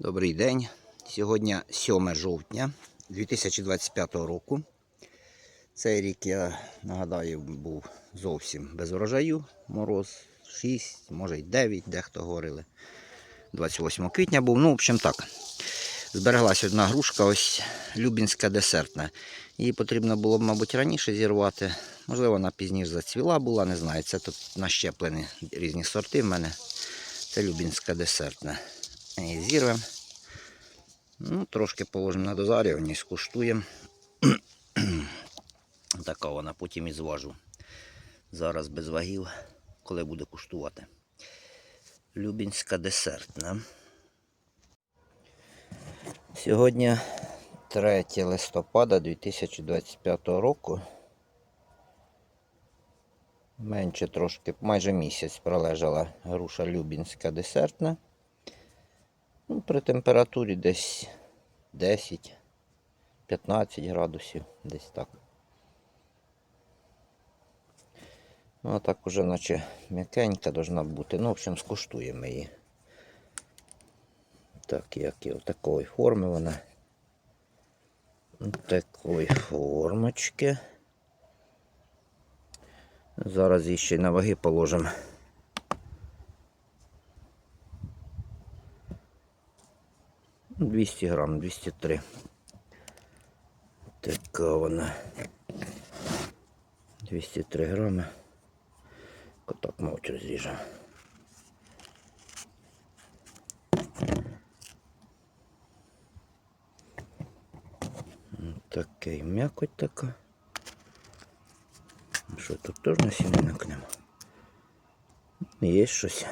Добрий день. Сьогодні 7 жовтня 2025 року. Цей рік, я нагадаю, був зовсім без врожаю. Мороз 6, може й 9, дехто говорили. 28 квітня був. Ну, в общем так. Збереглась одна грушка, ось Любінська десертна. Її потрібно було мабуть, раніше зірвати. Можливо, вона пізніше зацвіла була, не знаю. Це тут нащеплені різні сорти в мене. Це Любінська десертна. Її зірвемо. Ну, трошки положимо на дозарювання і скуштуємо. така вона, потім і зважу. Зараз без вагів, коли буде куштувати. Любінська десертна. Сьогодні 3 листопада 2025 року. Менше трошки, майже місяць пролежала груша Любінська десертна. Ну, при температурі десь 10-15 градусів, десь так. Ну, а так уже наче м'якенька должна бути. Ну, в общем, скуштуємо її. Так, як і такої форми вона. Такої формочки. Зараз її ще й на ваги положимо. 200 грам, 203. Така вона. 203 грами. Отак, мабуть, розріжемо. Такий м'якоть така. Що тут теж на сімейник нема? Є щось.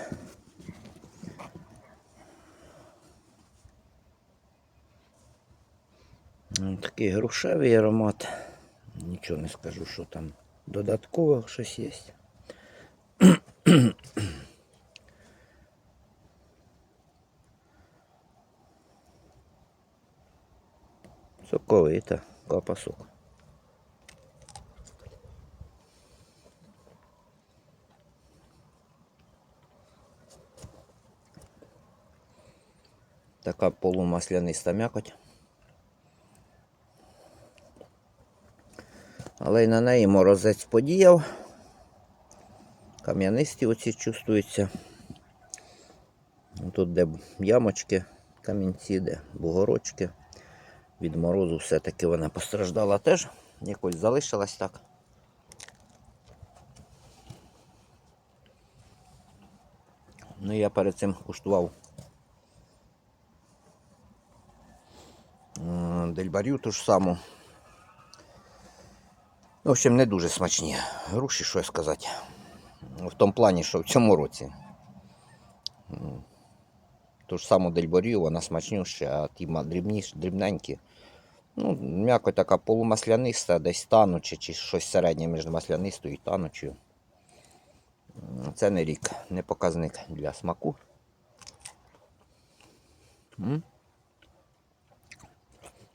Такий грушевий аромат. Нічого не скажу, що там додатково щось є. Соковита капасок. Така полумасляниста м'якоть. Але й на неї морозець подіяв. Кам'янисті оці чувствуються. Тут де ямочки, камінці, де бугорочки. Від морозу все-таки вона постраждала теж. Якось залишилась так. Ну я перед цим куштував дельбарю ту ж саму. В общем, не дуже смачні груші, що сказати. В тому плані, що в цьому році. Ту ж саму дельборію, вона смачнюща, а ті дрібніші, дрібненькі. Ну, м'яко така полумасляниста, десь тануче, чи щось середнє між маслянистою і танучою. Це не рік, не показник для смаку.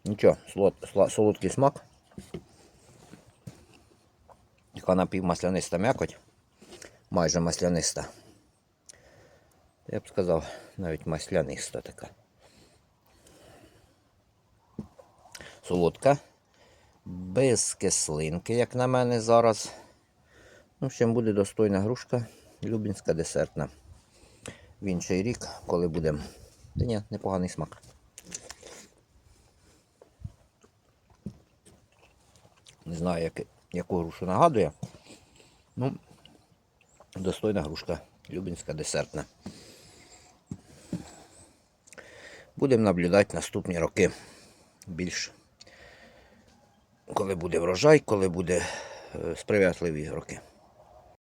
Нічого, солод- солодкий смак. Така напівмасляниста м'якоть, майже масляниста. Я б сказав, навіть масляниста така. Солодка. Без кислинки, як на мене зараз. Ну, общем, буде достойна грушка, Любінська десертна. В інший рік, коли будемо. Та ні, непоганий смак. Не знаю, як, яку грушу нагадує. Ну, достойна грушка, Любінська десертна. Будемо наблюдати наступні роки більш. Коли буде врожай, коли буде е, сприятливі роки.